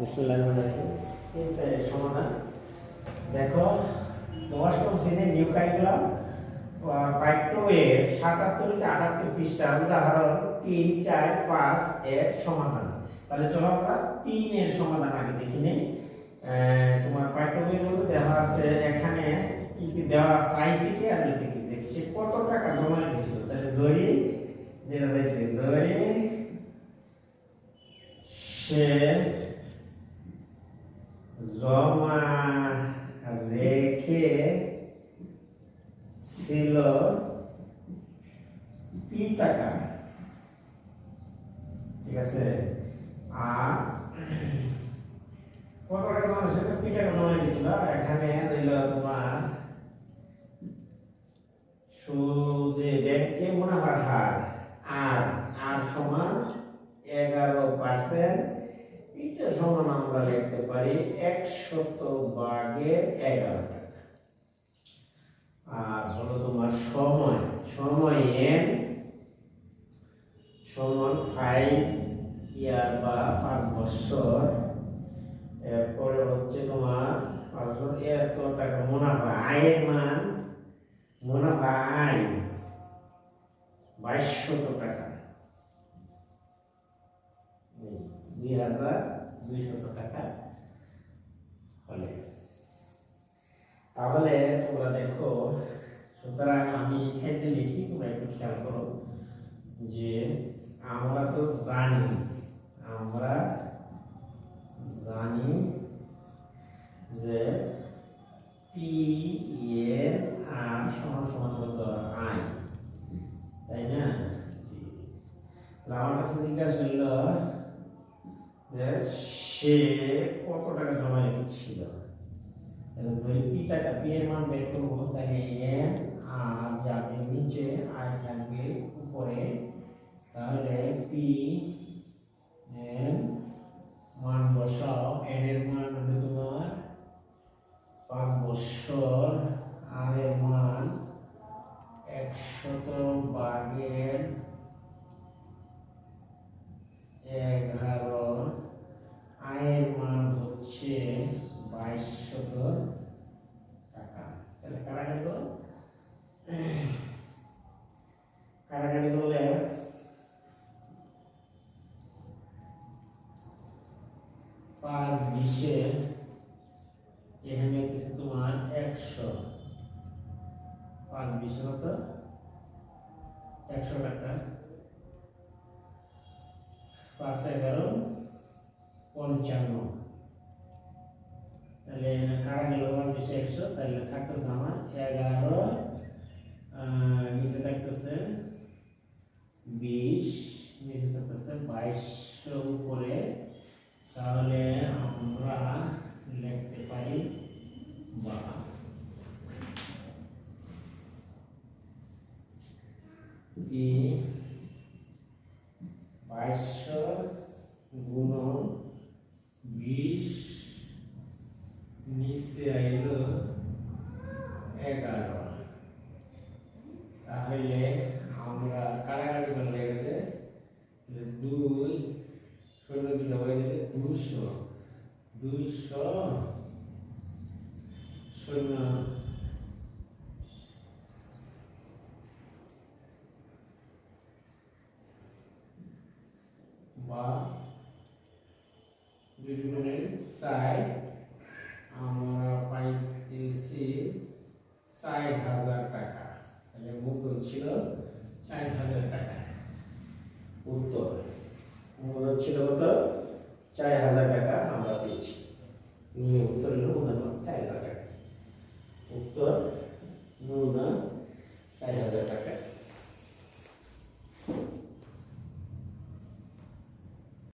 বিসমুল্লাহ সমাধান। আগে দেখি নেই। তোমার পাঠ্য মধ্যে দেওয়া আছে, এখানে কি কি দেওয়া যে সে কত টাকা জমা রেখেছিল? তাহলে ধরি, যেটা দিয়েছে ধরি, সে জমা রেখে ছিল পি টাকা ঠিক আছে? আর কত টাকা জমা সেটা পি টাকা জমা রেখেছিল এখানে রইল তোমার সুদে ব্যাংকে মুনাফার হার? আর আর সমান এগারো পার্সেন্ট এটা সমান আমরা লিখতে পারি একশত ভাগের এগারো টাকা। আর হলো তোমার সময় সময় এন সমান ফাইভ ইয়ার বা পাঁচ বছর। এরপরে হচ্ছে তোমার বছর, এত টাকা মুনাফা, আয়ের মান, মুনাফা আয়, বাইশশত টাকা। হাজার দুইশত টাকা হলে তাহলে তোমরা দেখো সুতরাং আমি সেটা লিখি তোমরা একটু খেয়াল করো যে আমরা তো জানি আমরা জানি যে পি এর আর সমান সমান কত আই তাই না আমার কাছে জিজ্ঞাসা যে সে কত টাকা জমা রেখেছিল টাকা মান বের তাহলে আর যাবে নিচে, আর থাকবে উপরে। তাহলে পি মান বসাও, এন এর মান হলো তোমার পাঁচ বছর, আর এর মান একশত বাগের এগারো আয়ের মান হচ্ছে বাইশশত টাকা তাহলে কারাগারি করো কারাগারি করলে পাঁচ বিশে এখানে কিছু তোমার একশো পাঁচ বিশে কত? একশো টাকা। পাঁচ এগারো, পঞ্চান্ন। তাহলে কারা গেল আমার বেশি একশো তাহলে থাকতেছে আমার এগারো নিচে থাকতেছে বিশ বাইশশো উপরে তাহলে আমরা লিখতে পারি বা। বাইশশো গুণন বিশ নিচে এগারো। তাহলে আমরা কারাগারি করলে গেছে যে দুই শূন্য দুটো হয়ে গেলে দুশো দুইশো শূন্য বা দুই গুণে ষাট, আমরা হচ্ছিল কত চার হাজার টাকা আমরা পেয়েছি। নিয়ে উত্তর হলো গুণাত্মক চার হাজার টাকা। উত্তর গুণা চার হাজার টাকা।